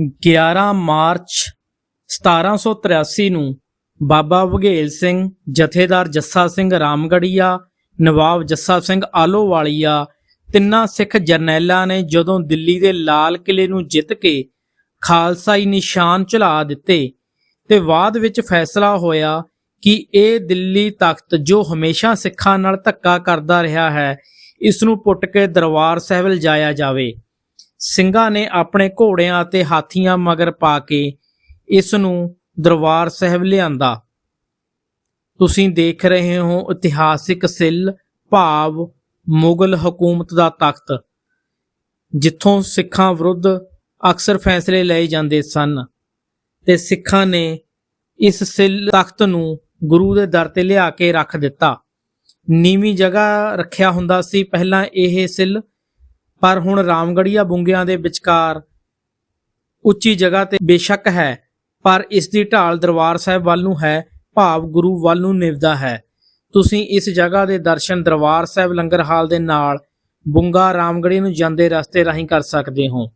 11 March 1783 ਨੂੰ ਬਾਬਾ ਵਘੇਲ ਸਿੰਘ, ਜਥੇਦਾਰ ਜੱਸਾ ਸਿੰਘ ਰਾਮਗੜੀਆ, ਨਵਾਬ ਜੱਸਾ ਸਿੰਘ ਆਲੋਵਾਲੀਆ, ਤਿੰਨਾਂ ਸਿੱਖ ਜਰਨੈਲਾਂ ਨੇ ਜਦੋਂ ਦਿੱਲੀ ਦੇ ਲਾਲ ਕਿਲੇ ਨੂੰ ਜਿੱਤ ਕੇ ਖਾਲਸਾਈ ਨਿਸ਼ਾਨ ਝੁਲਾ ਦਿੱਤੇ ਤੇ ਬਾਅਦ ਵਿੱਚ ਫੈਸਲਾ ਹੋਇਆ ਕਿ ਇਹ ਦਿੱਲੀ ਤਖਤ ਜੋ ਹਮੇਸ਼ਾ ਸਿੱਖਾਂ ਨਾਲ ਧੱਕਾ ਕਰਦਾ ਰਿਹਾ ਹੈ, ਇਸ ਨੂੰ ਪੁੱਟ ਕੇ ਦਰਬਾਰ ਸਾਹਿਬ ਲਿਜਾਇਆ ਜਾਵੇ। ਸਿੰਘਾਂ ਨੇ ਆਪਣੇ ਘੋੜਿਆਂ ਅਤੇ ਹਾਥੀਆਂ ਮਗਰ ਪਾ ਕੇ ਇਸ ਨੂੰ ਦਰਬਾਰ ਸਾਹਿਬ ਲਿਆਂਦਾ। ਤੁਸੀਂ ਦੇਖ ਰਹੇ ਹੋ ਇਤਿਹਾਸਿਕ ਸਿੱਲ, ਭਾਵ, ਮੁਗਲ ਹਕੂਮਤ ਦਾ ਤਖਤ, ਜਿੱਥੋਂ ਸਿੱਖਾਂ ਵਿਰੁੱਧ ਅਕਸਰ ਫੈਸਲੇ ਲਏ ਜਾਂਦੇ ਸਨ ਤੇ ਸਿੱਖਾਂ ਨੇ ਇਸ ਸਿੱਲ ਤਖਤ ਨੂੰ ਗੁਰੂ ਦੇ ਦਰ ਤੇ ਲਿਆ ਕੇ ਰੱਖ ਦਿੱਤਾ। ਨੀਵੀਂ ਜਗ੍ਹਾ ਰੱਖਿਆ ਹੁੰਦਾ ਸੀ। ਪਹਿਲਾਂ ਇਹ ਸਿੱਲ ਪਰ ਹੁਣ ਰਾਮਗੜੀਆ ਬੁੰਗਿਆਂ ਦੇ ਵਿਚਕਾਰ ਉੱਚੀ ਜਗ੍ਹਾ ਤੇ ਬੇਸ਼ੱਕ ਹੈ, ਪਰ ਇਸ ਦੀ ਢਾਲ ਦਰਬਾਰ ਸਾਹਿਬ ਵੱਲ ਨੂੰ ਹੈ, ਭਾਵ ਗੁਰੂ ਵੱਲ ਨੂੰ ਨਿਵਦਾ ਹੈ। ਤੁਸੀਂ ਇਸ ਜਗ੍ਹਾ ਦੇ ਦਰਸ਼ਨ ਦਰਬਾਰ ਸਾਹਿਬ ਲੰਗਰ ਹਾਲ ਦੇ ਨਾਲ ਬੁੰਗਾ ਰਾਮਗੜੀ ਨੂੰ ਜਾਂਦੇ ਰਸਤੇ ਰਾਹੀਂ ਕਰ ਸਕਦੇ ਹੋ।